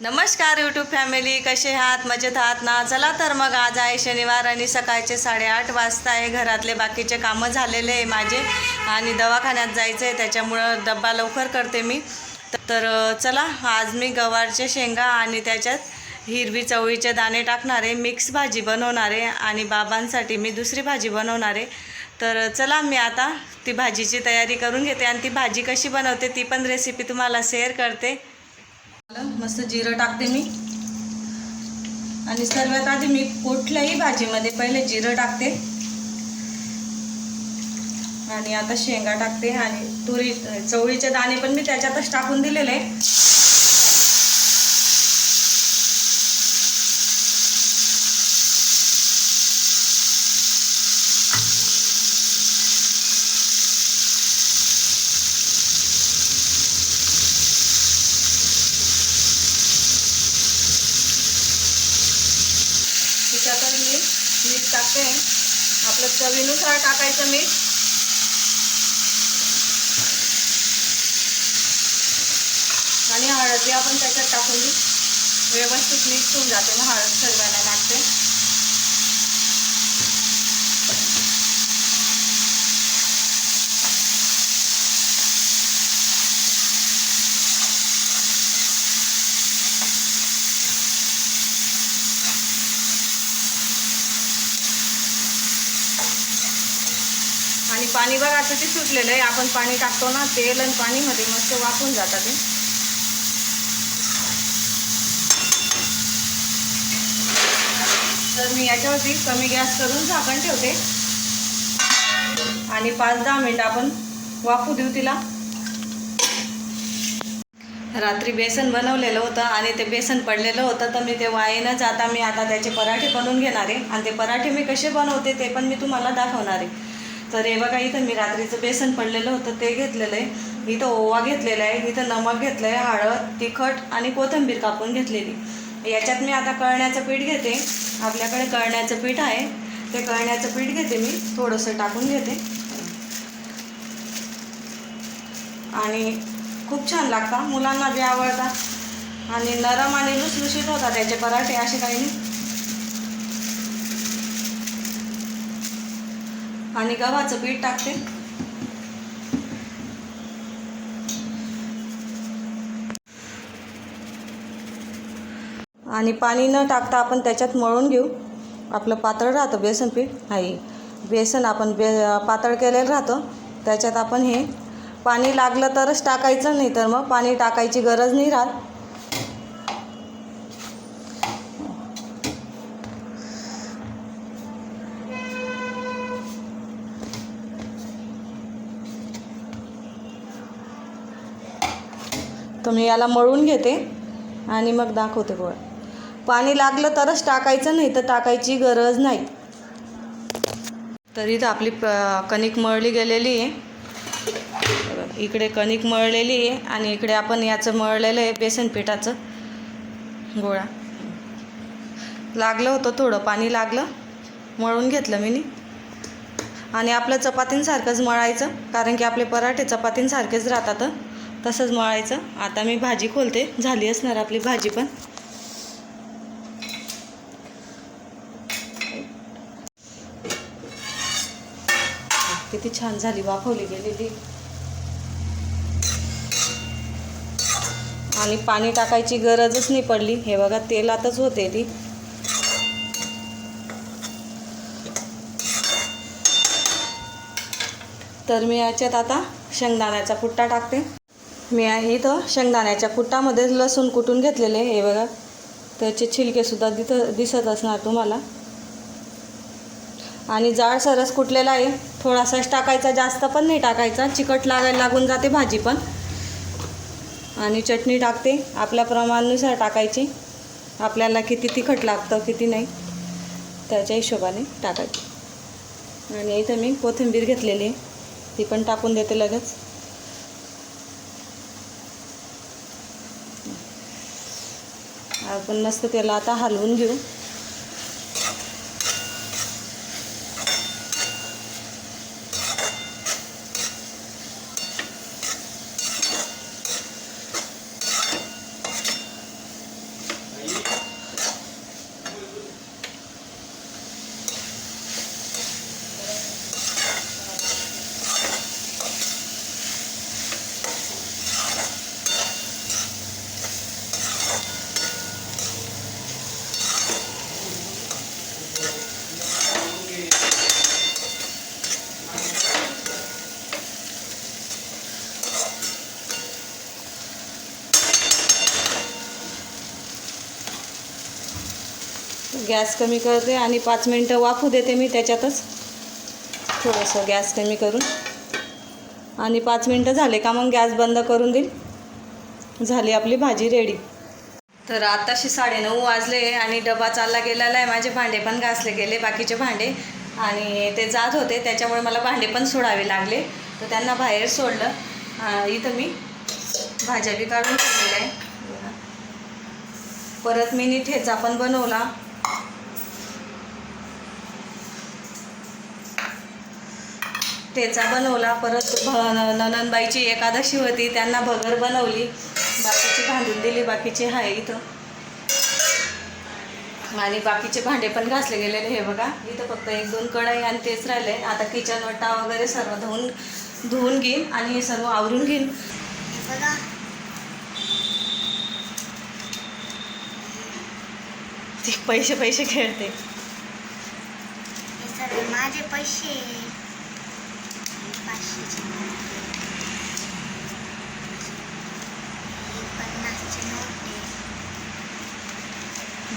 नमस्कार YouTube family कसे आहात? मजेत आहात ना? चला तर मग आज आहे शनिवार आणि सकाळचे साडेआठ वाजता आहे. घरातले बाकीचे कामं झालेले आहे माझे आणि दवाखान्यात जायचं आहे त्याच्यामुळं डब्बा लवकर करते मी. तर चला आज मी गवारच्या शेंगा आणि त्याच्यात हिरवी चवळीचे दाणे टाकणार आहे. मिक्स भाजी बनवणार आहे आणि बाबांसाठी मी दुसरी भाजी बनवणार आहे. तर चला मी आता ती भाजीची तयारी करून घेते आणि ती भाजी कशी बनवते ती पण रेसिपी तुम्हाला शेअर करते. मस्त जिरं टाकते मी आणि सर्वात आधी मी कुठल्याही भाजीमध्ये पहिले जिरं टाकते आणि आता शेंगा टाकते आणि तुरी चवळीचे दाणे पण मी त्याच्यातच टाकून दिलेले आहे. त्याच्यातच मी मीठ टाकते. आपलं चवीनुसार टाकायचं मीठ. आणि हळद आपण त्याच्यात टाकून व्यवस्थित मिक्स होऊन जाते मग हळद सर्वांना लागते. आणि पाणी बघा असं ते सुटलेलं आहे. आपण पाणी टाकतो ना तेल आणि पाणीमध्ये मस्त वाफून जातात ते. तर मी याच्यावरती कमी गॅस करून झाकण ठेवते. आणि पाच दहा मिनटं आपण वाफू देऊ तिला. रात्री बेसन बनवलेलं होतं आणि ते बेसन पडलेलं होतं तर मी ते वाये न जाता मी आता त्याचे पराठे बनवून घेणार आहे. आणि ते पराठे मी कसे बनवते ते पण मी तुम्हाला दाखवणार आहे. तर हे बघा इथं मी रात्रीचं बेसन पडलेलं होतं ते घेतलेलं आहे. इथं ओवा घेतलेला आहे इथं नमक घेतलं आहे हळद तिखट आणि कोथिंबीर कापून घेतलेली. याच्यात मी आता कळण्याचं पीठ घेते. आपल्याकडे कळण्याचं पीठ आहे. ते कळण्याचं पीठ घेते मी. थोडंसं टाकून घेते. आणि खूप छान लागतात मुलांना बी आवडतात आणि नरम आणि लुसलुशीत होतात त्याचे पराठे असे काही नाही. आणि गव्हाचं पीठ टाकते. आणि पाणी न टाकता आपण त्याच्यात मळून घेऊ. आपलं पातळ राहतं बेसन पीठ. आहे बेसन आपण बे पातळ केलेलं राहतं. त्याच्यात आपण हे पाणी लागलं तरच टाकायचं नाही तर मग पाणी टाकायची गरज नाही राहत. तर मी याला मळून घेते आणि मग दाखवते गोळा. पाणी लागलं तरच टाकायचं नाही तर टाकायची गरज नाही. तरी तर आपली प कणिक मळली गेलेली आहे. इकडे कणिक मळलेली आहे आणि इकडे आपण याचं मळलेलं आहे बेसन पिठाचं गोळा. लागलं होतं थोडं पाणी लागलं. मळून घेतलं मी आणि आपलं चपातींसारखंच मळायचं कारण की आपले पराठे चपातींसारखेच राहतात. तसंच मळायचं. आता मी भाजी खोलते. झाली असणार आपली भाजी पण. किती छान झाली वाफवली गेलेली. आणि पाणी टाकायची गरजच नाही पडली. हे बघा तेलातच होते ती. तर मी याच्यात आता शेंगदाण्याचा पुट्टा टाकते. मी आहे इथं शेंगदाण्याच्या कुटामध्येच लसूण कुटून घेतलेले हे बघा. त्याचे छिलकेसुद्धा तिथं दिसत असणार तुम्हाला. आणि जाड सरस कुटलेला आहे. थोडासाच टाकायचा जास्त पण नाही टाकायचा. चिकट लागायला लागून जाते भाजी पण. आणि चटणी टाकते. आपल्या प्रमाणानुसार टाकायची. आपल्याला किती तिखट लागतं किती नाही. त्याच्या हिशोबाने टाकायची. आणि इथं मी कोथिंबीर घेतलेली आहे. ती पण टाकून देते लगेच. आपण मस्त त्याला आता हलवून घेऊ. गॅस कमी करते आणि पाच मिनटं वाफू देते मी त्याच्यातच. थोडंसं गॅस कमी करून. आणि पाच मिनटं झाले का मग गॅस बंद करून देईल. झाली आपली भाजी रेडी. तर आताशी साडेनऊ वाजले आणि डबा चालला गेलेला आहे. माझे भांडे पण घासले गेले बाकीचे भांडे. आणि ते जात होते त्याच्यामुळे मला भांडे पण सोडावे लागले. तर त्यांना बाहेर सोडलं. इथं मी भाज्या बी काढून ठेवलेल्या आहे. परत मी ठेचा पण बनवला. ठेचा बनवला परत भ ननंदबाईची एकादशी होती त्यांना भगर बनवली. बाकीची भांडून दिली बाकीची आहे इथं. आणि बाकीचे भांडे पण घासले गेलेले हे बघा. इथं फक्त एक दोन कढाई आणि तेच राहिले. आता किचन वट्टा वगैरे सर्व धुवून धुवून घेईन आणि हे सर्व आवरून घेईन. बघा. ते पैसे पैसे खेळते. हे माझे पैसे.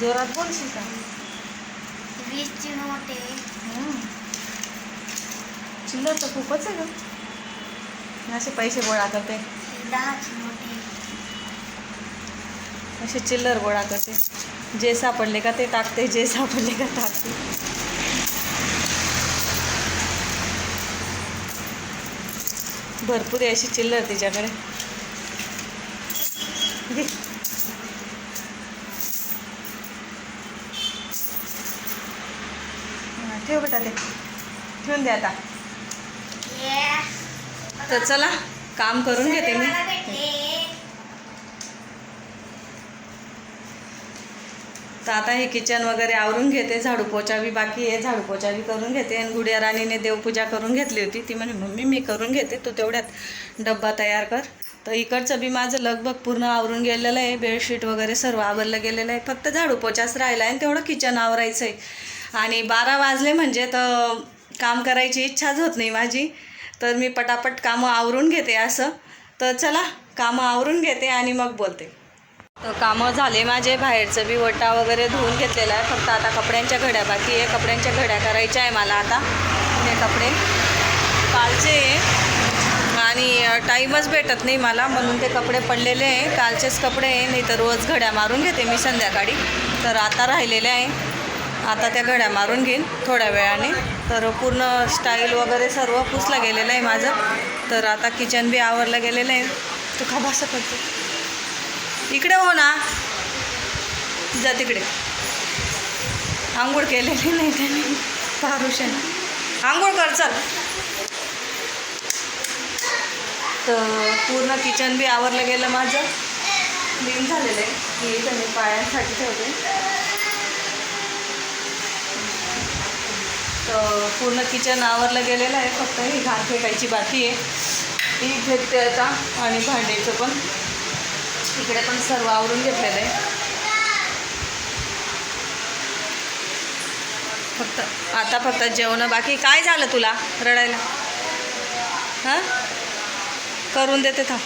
जोरात बोलशील का? वीसची नोट आहे. चिल्लर तर खूपच आहे ग. असे पैसे गोळा करते. दहाची नोट आहे. असे चिल्लर गोळा करते. जे सापडले का ते टाकते जे सापडले का टाकते. भरपूर अशी चिल्लर तिच्याकडे. ठेव बेटा ते. ठेवून दे आता. तर चला काम करून घेते मी मला भेटले तर आता हे किचन वगैरे आवरून घेते. झाडू पोचा बी बाकी आहे. झाडू पोचा बी करून घेते. आणि गुडिया राणीने देवपूजा करून घेतली होती. ती म्हणे मम्मी मी करून घेते. तू तेवढ्यात डब्बा तयार कर. तर इकडचं बी माझं लगभग पूर्ण आवरून गेलेलं आहे. बेडशीट वगैरे सर्व आवरलं गेलेलं आहे. फक्त झाडू पोचाच राहिला आहे आणि तेवढं किचन आवरायचं आहे. आणि बारा वाजले म्हणजे तर काम करायची इच्छाच होत नाही माझी. तर मी पटापट कामं आवरून घेते असं. तर चला कामं आवरून घेते आणि मग बोलते. तर कामं झाले माझे बाहेरचं बी वटा वगैरे धुवून घेतलेला आहे. फक्त आता कपड्यांच्या घड्या बाकी आहे. कपड्यांच्या घड्या करायच्या आहे मला आता. हे कपडे. कालचे आहे. आणि टाईमच भेटत नाही मला म्हणून ते कपडे पडलेले आहे. कालचेच कपडे आहे. नाही तर रोज घड्या मारून घेते मी संध्याकाळी. तर आता राहिलेले आहे. आता त्या घड्या मारून घेईन थोड्या वेळाने. तर पूर्ण स्टाईल वगैरे सर्व पुसलं गेलेलं आहे माझं. तर आता किचन बी आवरलं गेलेलं आहे. तू खा भासं करते. इकडे हो ना. जा तिकडे. आंघोळ केलेली नाही त्याने. पारुषण आंघोळ कर चल. तर पूर्ण किचन बी आवरलं गेलं माझं. क्लीन झालेलं आहे. मी त्याने पायांसाठी ठेवते तर पूर्ण किचन आवरलं गेलेलं आहे. फक्त ही घाण फेकायची बाकी आहे. ती घेते आता आणि भांड्याचं पण. इकडे पण सर्व आवरून घेतलेलं आहे. फक्त आता फक्त जेवण बाकी. काय झालं तुला रडायला? हां? करून देते थांब.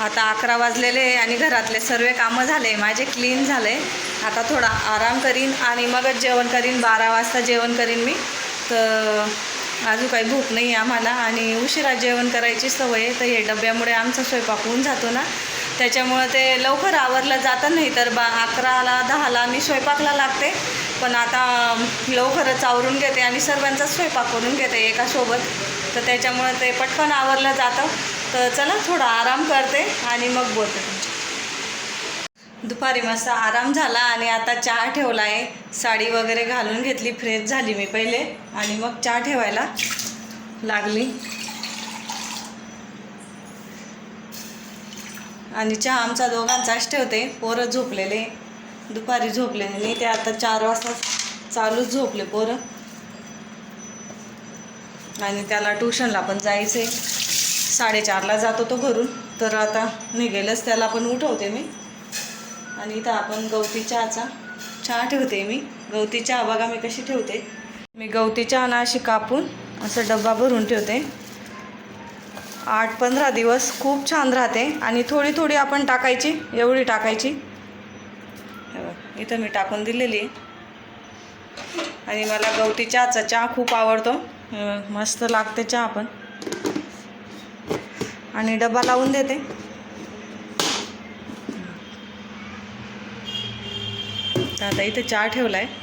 आता अकरा वाजलेले आणि घरातले सर्व कामं झाले माझे क्लीन झाले आता थोडा आराम करीन आणि मगच जेवण करीन. बारा वाजता जेवण करीन मी. तर अजून काही भूक नाही आम्हाला आणि उशिरा जेवण करायची सवय आहे. तर हे डब्यामुळे आमचा स्वयंपाक होऊन जातो ना. त्याच्यामुळं ते लवकर आवरलं जातं नाही तर बा अकराला दहाला मी स्वयंपाकला लागते. पण आता लवकरच आवरून घेते आणि सर्वांचा स्वयंपाक करून घेते एकासोबत. तर त्याच्यामुळं ते पटकन आवरलं जातं. तर चला थोडा आराम करते आणि मग बोलते. दुपारी मस्त आराम झाला आणि आता चहा ठेवला आहे साडी वगैरे घालून घेतली फ्रेश झाली मी पहिले. आणि मग चहा ठेवायला लागली. आणि चहा आमचा दोघांचाच ठेवते. पोरं झोपलेले. दुपारी झोपले नाही. ते आता चार वाजता चालूच झोपले पोरं. आणि त्याला ट्युशनला पण जायचं. आहे साडेचारला जातो तो घरून. तर आता निघेलच. त्याला पण उठवते मी. आणि इथं आपण गवती चहाचा चहा ठेवते मी. गवती चहा बघा मी कशी ठेवते. मी गवती चहा ना अशी कापून असं डब्बा भरून ठेवते. आठ पंधरा दिवस खूप छान राहते. आणि थोडी थोडी आपण टाकायची एवढी टाकायची. इथं मी टाकून दिलेली. आणि मला गवती चहाचा चहा खूप आवडतो. मस्त लागते चहा पण. आणि डबा लावून देते. आता इथे चहा ठेवला आहे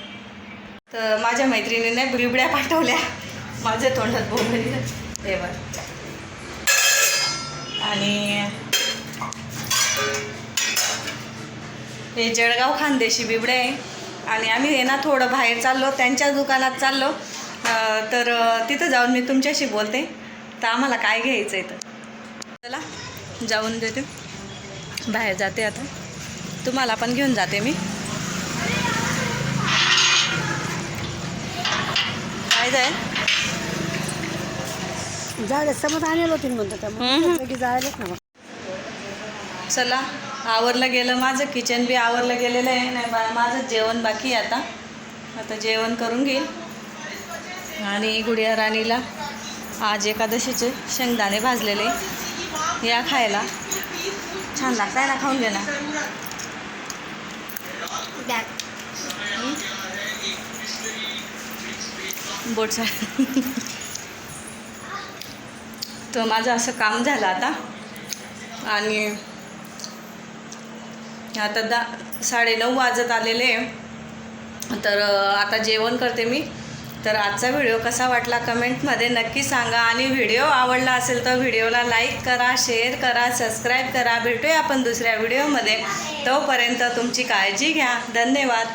तर माझ्या मैत्रिणीने बिबड्या पाठवल्या. माझ्या तोंडात बोलली हे बघ. आणि हे जळगाव खानदेशी बिबडे आहे. आणि आम्ही हे ना थोडं बाहेर चाललो त्यांच्या दुकानात चाललो. तर तिथं जाऊन मी तुमच्याशी बोलते. तर आम्हाला काय घ्यायचं आहे तर? चला जाऊन देते. बाहेर जाते आता. तुम्हाला पण घेऊन जाते मी. काय जाय झाडे समज आणलं होती म्हणतो. त्यामुळे जायलाच ना चला आवरलं गेलं माझं किचन बी आवरलं गेलेलं आहे नाही माझं जेवण बाकी आहे आता. आता जेवण करून घेईल आणि गुडिया राणीला आज एकादशीचे शेंगदाणे भाजलेले या खायला. छान लागताय ना खाऊन घे ना बोटचा तर माझं असं काम झालं आता. आणि आता दा साडेनऊ वाजत आलेले तर आता जेवण करते मी. तर आजचा व्हिडिओ कसा वाटला कमेंटमध्ये नक्की सांगा. आणि व्हिडिओ आवडला असेल तर व्हिडिओला लाईक करा शेअर करा सबस्क्राईब करा. भेटूया आपण दुसऱ्या व्हिडिओमध्ये. तोपर्यंत तुमची काळजी घ्या. धन्यवाद.